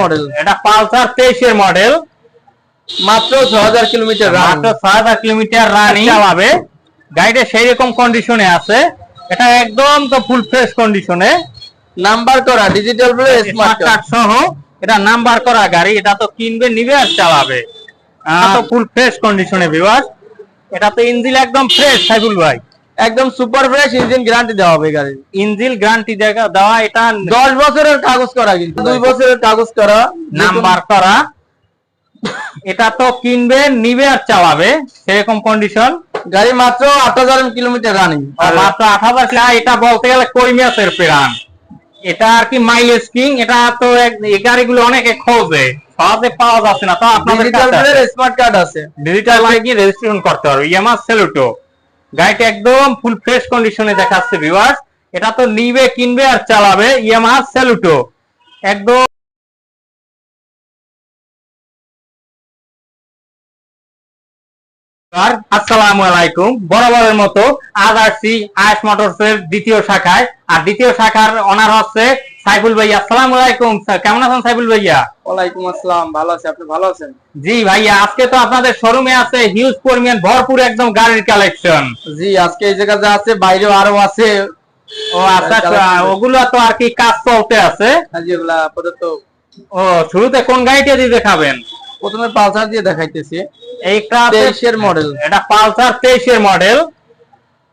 Model এটা Pulsar model মাত্র kilometre মাত্র ছয় হাজার কিলোমিটার রানিং চালাবে গাড়িটা সেই রকম কন্ডিশনে আছে। এটা একদম তো ফুল ফ্রেশ কন্ডিশনে নাম্বার করা digital play smart smart card সহ এটা নাম্বার করা গাড়ি এটা তো কিনবে নিবে আর চালাবে। তো ফুল ফ্রেশ কন্ডিশনে এটা তো ইঞ্জিন একদম ফ্রেশ সাইবুল ভাই। একদম সুপার ফ্রেশ ইঞ্জিন গ্যারান্টি দেওয়া হবে গাড়ির ইঞ্জিন গ্যারান্টি দেওয়া এটা দশ বছরের কাগজ করা কিন্তু। দুই বছরের কাগজ করা। নাম্বার করা। এটা তো কিনবে নিবে আর চালাবে। সেরকম কন্ডিশন গাড়ি মাত্র আট হাজার কিলোমিটার রানিং মাত্র আট হাজার এটা বলতে গেলে কৈমিয়াসের প্রাণ। এটা আর কি মাইলেজ কিং এটা তো এই গাড়িগুলো অনেকে খোঁজে। সহজে পাওয়া যাচ্ছে না। তো আপনাদের স্মার্ট কার্ড আছে। ডিজিটাল গিয়ে রেজিস্ট্রেশন করতে পারবে ইয়ামাস সেলুটো গাড়িটা একদম ফুল ফ্রেশ কন্ডিশনে দেখাচ্ছে ভিউয়ার্স এটা তো নিবে, কিনবে আর চালাবে। ইয়ামাস সেলুটো একদম আসসালামু আলাইকুম। বরাবরের মতো আজ আসছি আয়েস মোটরস এর দ্বিতীয় শাখায়। আর দ্বিতীয় শাখার অনার হচ্ছে সাইফুল ভাইয়া আসসালামু আলাইকুম স্যার। কেমন আছেন সাইফুল ভাইয়া? ওয়ালাইকুম আসসালাম ভালো আছে। আপনি ভালো আছেন? জি ভাইয়া আজকে তো আপনাদের শোরুমে আছে হিউজ পরিমাণ ভরপুর একদম গাড়ির কালেকশন জি আজকে এই জায়গা যা আছে বাইরেও আরও আছে। ও আচ্ছা আচ্ছা, ওগুলো তো আর কি কাজ চলতে আছে? যেগুলা আপাতত। ও শুরুতে কোন গাড়িটা দিয়ে দেখাবেন? প্রথমে পালসার দিয়ে দেখাইতেছি। এইটা তেইশের মডেল এটা পালসার তেইশের মডেল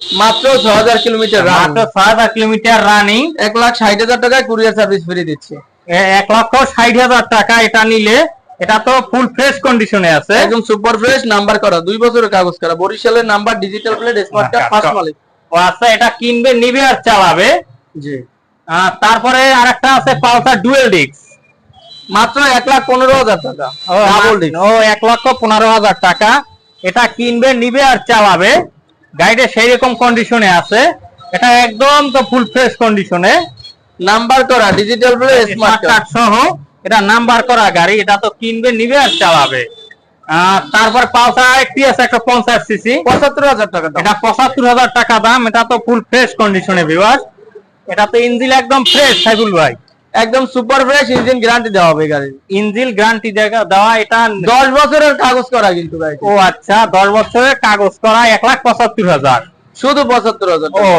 মাত্র ছ হাজার কিলোমিটার মাত্র ছয় হাজার কিলোমিটার রানিং এক লাখ ষাট হাজার টাকায় কুরিয়ার সার্ভিস ফ্রি দিচ্ছে। এক লক্ষ ষাট হাজার টাকা এটা নিলে এটা তো ফুল ফ্রেশ কন্ডিশনে আছে। একদম সুপার ফ্রেশ নাম্বার করা দুই বছরের কাগজ করা। বরিশালের number digital plate smart card first মালিক ও আচ্ছা এটা কিনবে নিবে আর চালাবে। জি। তারপরে আরেকটা আছে পালসার ডুয়েল ডিস্ক মাত্র এক লাখ পনেরো হাজার টাকা। ও ডাবল মা- ও এক লক্ষ পনেরো হাজার টাকা। এটা কিনবে নিবে আর চালাবে। গাড়িটা সেই রকম কন্ডিশনে আছে। এটা একদম তো ফুল ফ্রেশ কন্ডিশনে নাম্বার করা ডিজিটাল প্লেট স্মার্ট কার্ড সহ এটা নাম্বার করা গাড়ি এটা তো কিনবে নিবে আর চালাবে। তারপর পালসার আছে একটা পঞ্চাশ সিসি পঁচাত্তর হাজার টাকা দাম। এটা পঁচাত্তর হাজার টাকা দাম এটা তো ফুল ফ্রেশ কন্ডিশনে ভিউয়ার্স এটা তো ইঞ্জিন একদম ফ্রেশ সাইফুল ভাই। একদম সুপার ফ্রেশ ইঞ্জিন গ্যারান্টি দেওয়া হবে গাড়ির ইঞ্জিন গ্যারান্টি দেওয়া এটা দশ বছরের কাগজ করা কিন্তু গাড়ি ও আচ্ছা দশ বছরের কাগজ করা এক লাখ পঁচাত্তর হাজার। শুধু পঁচাত্তর হাজার ও।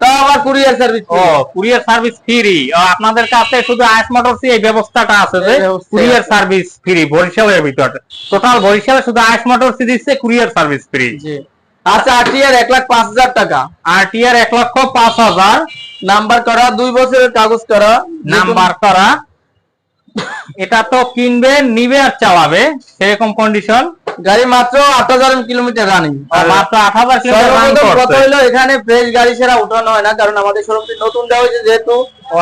তাও আবার কুরিয়ার সার্ভিস ও কুরিয়ার সার্ভিস ফ্রি আপনাদের কাছে শুধু আইস মোটরস এই ব্যবস্থাটা আছে যে কুরিয়ার সার্ভিস ফ্রি বরিশালের ভিতরে। টোটাল বরিশালে শুধু আইস মোটরস দিচ্ছে কুরিয়ার সার্ভিস ফ্রি জি। আচ্ছা আরটিআর এক লাখ পাঁচ হাজার টাকা। আরটিআর এক লক্ষ পাঁচ হাজার। নাম্বার করা দুই বছরের কাগজ করা নাম্বার করা। এটা তো কিনবে নিবে আর চালাবে সেরকম কন্ডিশন গাড়ি মাত্র আট হাজার কিলোমিটার রানিং মাত্র আট হাজার করছে। এখানে ফ্রেশ গাড়ি ছাড়া উঠানো হয় না কারণ আমাদের শোরুমটি নতুন দেওয়া হয়েছে যেহেতু।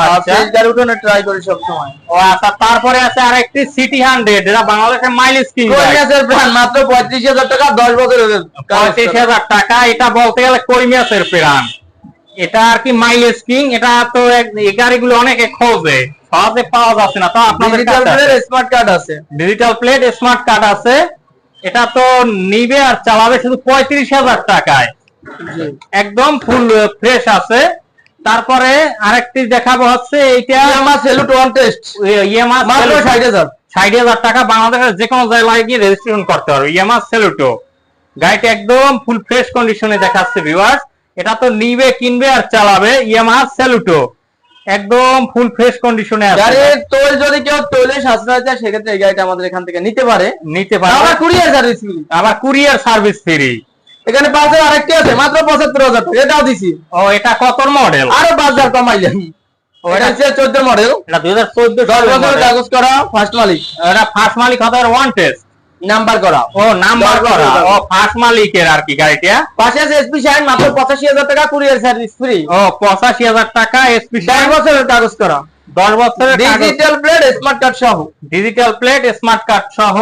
আচ্ছা। ফ্রেশ গাড়ি উঠানো ট্রাই করি সব সময় ও আচ্ছা তারপরে আছে আরেকটি সিটি হান্ড্রেড এটা বাংলাদেশের মাইলেজ কিং? মাত্র পঁয়ত্রিশ হাজার টাকা দশ বছরের পঁয়ত্রিশ হাজার টাকা এটা বলতে গেলে কৈমিয়াসের এটা আর কি মাইলেজ কিং এটা তো এই গাড়িগুলো অনেকে খোঁজে সহজে পাওয়া যাচ্ছে না। তো আপনাদের স্মার্ট কার্ড আছে। ডিজিটাল প্লেট স্মার্ট কার্ড আছে। এটা তো নিবে আর চালাবে শুধু পঁয়ত্রিশ হাজার টাকায়। একদম ফুল ফ্রেশ আছে। তারপরে আরেকটি দেখাবো হচ্ছে এইটা আমার সেলুট ওয়ান টেস্ট ইএমআর মাত্র ষাট হাজার। ষাট হাজার টাকা বাংলাদেশের যে কোনো জায়গায় গিয়ে রেজিস্ট্রেশন করতে পারবে। ইয়ামার সেলুটো গাড়িটা একদম ফুল ফ্রেশ কন্ডিশনে দেখাচ্ছে ভিউয়ার্স এটা তো নিবে কিনবে আর চালাবে। ইয়ামার সেলুটো একদম ফুল ফ্রেশ কন্ডিশনে আছে। গাড়ির তোল যদি কেউ তোলে সাশ্রয় চায় সেক্ষেত্রে এই গাড়িটা আমাদের এখান থেকে নিতে পারে। নিতে আবার পারবে কুরিয়ার সার্ভিস ফ্রি আবার কুরিয়ার সার্ভিস ফ্রি। এখানে পাশে আরেকটি আছে মাত্র পঁচাত্তর হাজার টাকা। এটাও দিছি। ও এটা কত মডেল আরও পাঁচ হাজার কমাইলেন এটা হচ্ছে চোদ্দ মডেল এটা দুই হাজার চোদ্দ দশ বছরের কাগজ করা ফার্স্ট মালিক। এটা ফার্স্ট মালিক হবে ওয়ান টেস্ট নাম্বার করা। ও নাম্বার করা। ও ফার্স্ট মালিকের আর কি গাড়িটা পাশে আছে এসপি শাইন মাত্র পঁচাশি হাজার টাকা কুরিয়ার সার্ভিস ফ্রি ও পঁচাশি হাজার টাকা স্পেশাল বছরের কাগজ করা। দশ বছরের ডিজিটাল প্লেট স্মার্ট কার্ড সহ। ডিজিটাল প্লেট স্মার্ট কার্ড সহ।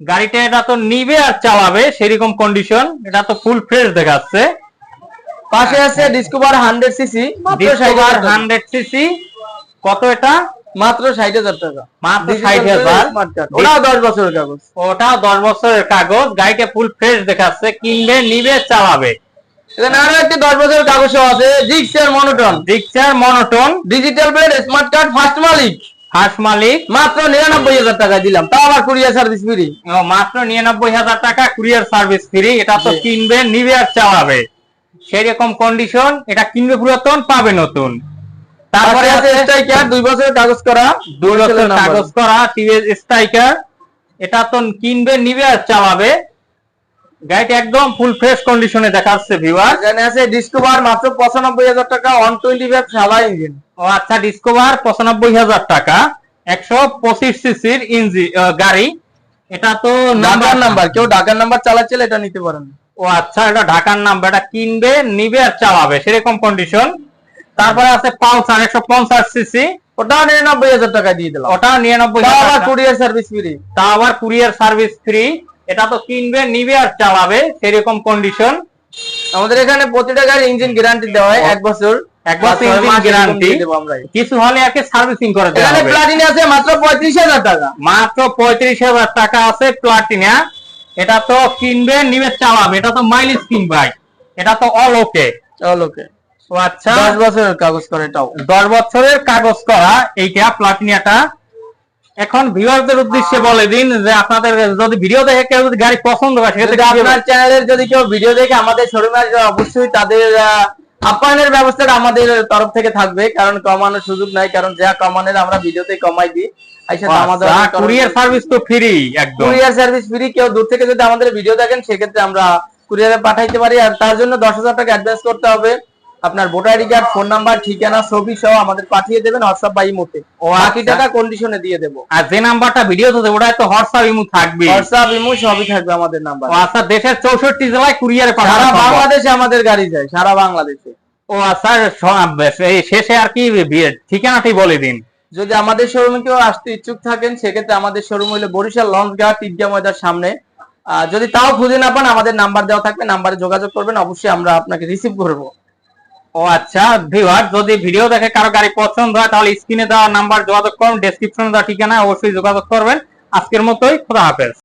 গাড়িটা এটা তো নিবে আর চালাবে সেরকম কন্ডিশন এটা তো ফুল ফ্রেশ দেখাচ্ছে। পাশে আছে Discover hundred CC Discover hundred CC কত এটা? মাত্র ষাট হাজার টাকা। মাত্র Digital 60,000 plate smart card। ওটাও দশ বছরের কাগজ। ওটাও দশ বছরের কাগজ গাড়িটা ফুল ফ্রেশ দেখাচ্ছে কিনবে নিবে চালাবে। এখানে আরও একটি দশ বছরের কাগজ আছে জিক্সের মনোটন ডিকচার monotone digital plate smart card first মালিক ফার্স্ট মালিক মাত্র নিরানব্বই হাজার টাকা দিলাম। তাও আবার কুরিয়ার সার্ভিস ফ্রি মাত্র নিরানব্বই হাজার টাকা কুরিয়ার সার্ভিস ফ্রি এটা তো কিনবে নিবে আর চালাবে। সেইরকম কন্ডিশন এটা কিনবে পুরাতন পাবে নতুন। তারপরে আছে স্ট্রাইকার দুই বছরের কাগজ করা দুই বছর কাগজ করা টিভিএস স্ট্রাইকার এটা তো কিনবে নিবে আর চালাবে। গাড়িটা একদম ফুল ফ্রেশ কন্ডিশনে দেখাচ্ছে ভিউয়ার এখানে আছে ডিসকভার মাত্র পঁচানব্বই হাজার টাকা ওয়ান টোয়েন্টি ফাইভ সাদা ইঞ্জিন ও আচ্ছা ডিসকভার পঁচানব্বই হাজার টাকা একশো পঁচিশ সিসির ইঞ্জি গাড়ি। এটা তো ঢাকার নাম্বার কেউ ঢাকার নাম্বার চালাচ্ছে এটা নিতে পারেন। ও আচ্ছা এটা ঢাকার নাম্বার এটা কিনবে নিবে আর চালাবে সেরকম কন্ডিশন তারপরে আছে পালসার একশো পঞ্চাশ সিসি ওটাও নিরানব্বই হাজার টাকা দিয়ে দিলাম। ওটা নিরানব্বই আবার হাজার। কুরিয়ার সার্ভিস ফ্রি তা আবার কুরিয়ার সার্ভিস ফ্রি এটা তো কিনবে নিবে আর চালাবে সেরকম কন্ডিশন আমাদের এখানে প্রতিটা গাড়ি ইঞ্জিন গ্যারান্টি দেওয়া হয় এক বছর। এক বছর কিছু হলে সার্ভিসিং করে দেওয়া এখানে হবে। আছে মাত্র পঁয়ত্রিশ হাজার টাকা। মাত্র পঁয়ত্রিশ হাজার টাকা আছে প্লাটিনা এটা তো কিনবে নিবে চালাবে। এটা তো মাইলেজ কিন ভাই। এটা তো অল ওকে চলো ওকে ও আচ্ছা। দশ বছরের কাগজ করে এটাও। দশ বছরের কাগজ করা এইটা প্লাটিনিয়াটা। এখন ভিউয়ারদের উদ্দেশ্যে বলে দিন যে আপনাদের যদি ভিডিও দেখে কেউ যদি গাড়ি পছন্দ হয় সেক্ষেত্রে আপনার চ্যানেলের যদি কেউ ভিডিও দেখে আমাদের শোরুমে অবশ্যই তাদের আপ্যায়নের ব্যবস্থাটা আমাদের তরফ থেকে থাকবে কারণ কমানোর সুযোগ নাই কারণ যা কমানোর আমরা ভিডিওতে কমাই দিই। আমাদের কুরিয়ার সার্ভিস তো ফ্রি একদম। কুরিয়ার সার্ভিস ফ্রি কেউ দূর থেকে যদি আমাদের ভিডিও দেখেন সেক্ষেত্রে আমরা কুরিয়ারে পাঠাইতে পারি আর তার জন্য দশ হাজার টাকা অ্যাডভান্স করতে হবে। আপনার voter ID card phone number ঠিকানা ছবি সহ আমাদের পাঠিয়ে দেবেন হোয়াটসঅ্যাপ বা ইমোতে। ও বাকি আচ্ছা। টাকা কন্ডিশনে দিয়ে দেবো। আর যে নাম্বারটা ভিডিও তো ওটা তো হোয়াটসঅ্যাপ ইমু থাকবে। হোয়াটসঅ্যাপ ইমো সবই থাকবে আমাদের নাম্বার ও আচ্ছা দেশের চৌষট্টি জেলায় কুরিয়ারে পাঠানো সম্ভব। বাংলাদেশে আমাদের গাড়ি যায় সারা বাংলাদেশে। ও আচ্ছা এই শেষে আর কি ঠিকানাটি বলে দিন। যদি আমাদের শোরুমে কেউ আসতে ইচ্ছুক থাকেন সেক্ষেত্রে আমাদের শোরুম হলো বরিশাল লঞ্চ ঘাট ঈদগাহ ময়দার সামনে। যদি তাও খুঁজে না পান আমাদের নাম্বার দেওয়া থাকবে নাম্বারে যোগাযোগ করবেন অবশ্যই আমরা আপনাকে রিসিভ করব। ও আচ্ছা ভিউয়ার যদি ভিডিও দেখে কারও গাড়ি পছন্দ হয়, তাহলে স্ক্রিনে দেওয়া নাম্বার যোগাযোগ করুন ডেসক্রিপশনে দেওয়া ঠিকানা অবশ্যই যোগাযোগ করবেন। আজকের মতোই, খোদা হাফেজ।